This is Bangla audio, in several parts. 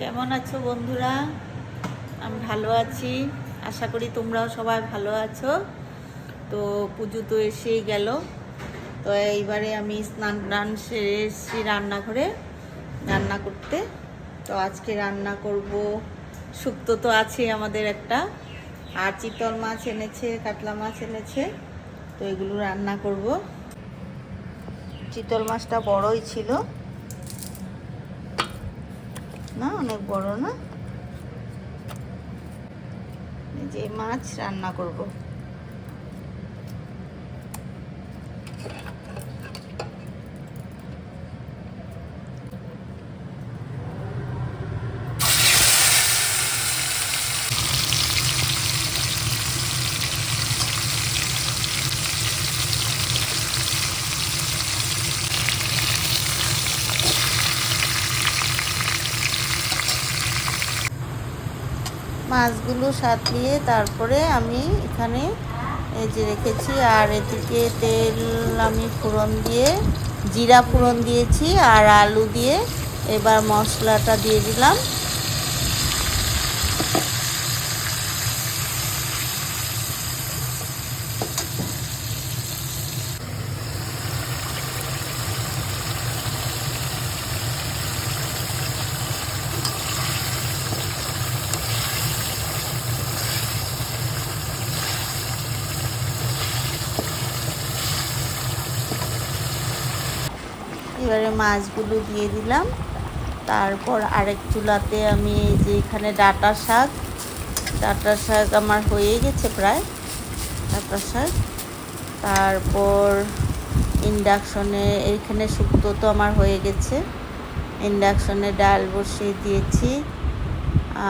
কেমন আছো বন্ধুরা? আমি ভালো আছি। আশা করি তোমরাও সবাই ভালো আছো। তো পুজো তো এসেই গেল। তো এইবারে আমি স্নান টান সেরে এসেছি রান্নাঘরে রান্না করতে। তো আজকে রান্না করব। শুক্তো তো আছে আমাদের একটা। আর চিতল মাছ এনেছে, কাতলা মাছ এনেছে। তো এগুলো রান্না করব। চিতল মাছটা বড়ই ছিল। না অনেক বড় না? যে মাছ রান্না করব। মাছগুলো সাতলিয়ে তারপরে আমি এখানে এই যে রেখেছি, আর এদিকে তেল আমি ফোড়ন দিয়ে, জিরা ফোড়ন দিয়েছি আর আলু দিয়ে এবার মশলাটা দিয়ে দিলাম। এবারে মাছগুলো দিয়ে দিলাম। তারপর আরেক চুলাতে আমি এই যে এখানে ডাটা শাক ডাটা শাক আমার হয়ে গেছে প্রায়, ডাটা শাক। তারপর ইন্ডাকশনে এইখানে শুক্তো তো আমার হয়ে গেছে। ইন্ডাকশনে ডাল বসিয়ে দিয়েছি।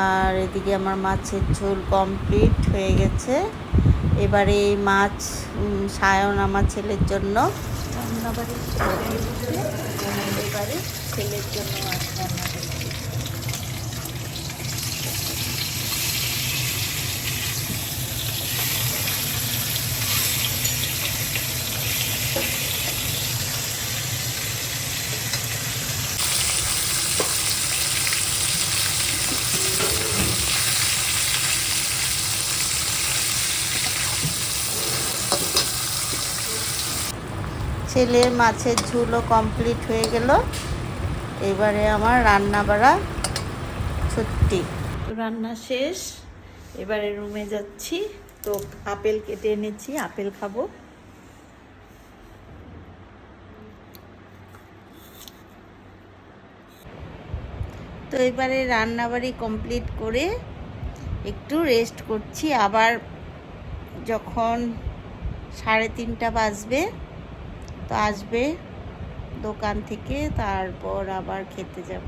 আর এদিকে আমার মাছের ঝোল কমপ্লিট হয়ে গেছে। এবারে এই মাছ সায়ন আমার ছেলের জন্য। রান্নাবাড়ি এবারে ছেলের জন্য মাছ রান্না ছেলের মাছের ঝুলও কমপ্লিট হয়ে গেল। এবারে আমার রান্না বাড়া ছুটি। রান্না শেষ। এবারে রুমে যাচ্ছি। তো আপেল কেটে এনেছি, আপেল খাব। তো এবারে রান্নাবাড়ি কমপ্লিট করে একটু রেস্ট করছি। আবার যখন সাড়ে তিনটা বাজবে তো আসবে দোকান থেকে তারপর আবার খেতে যাব।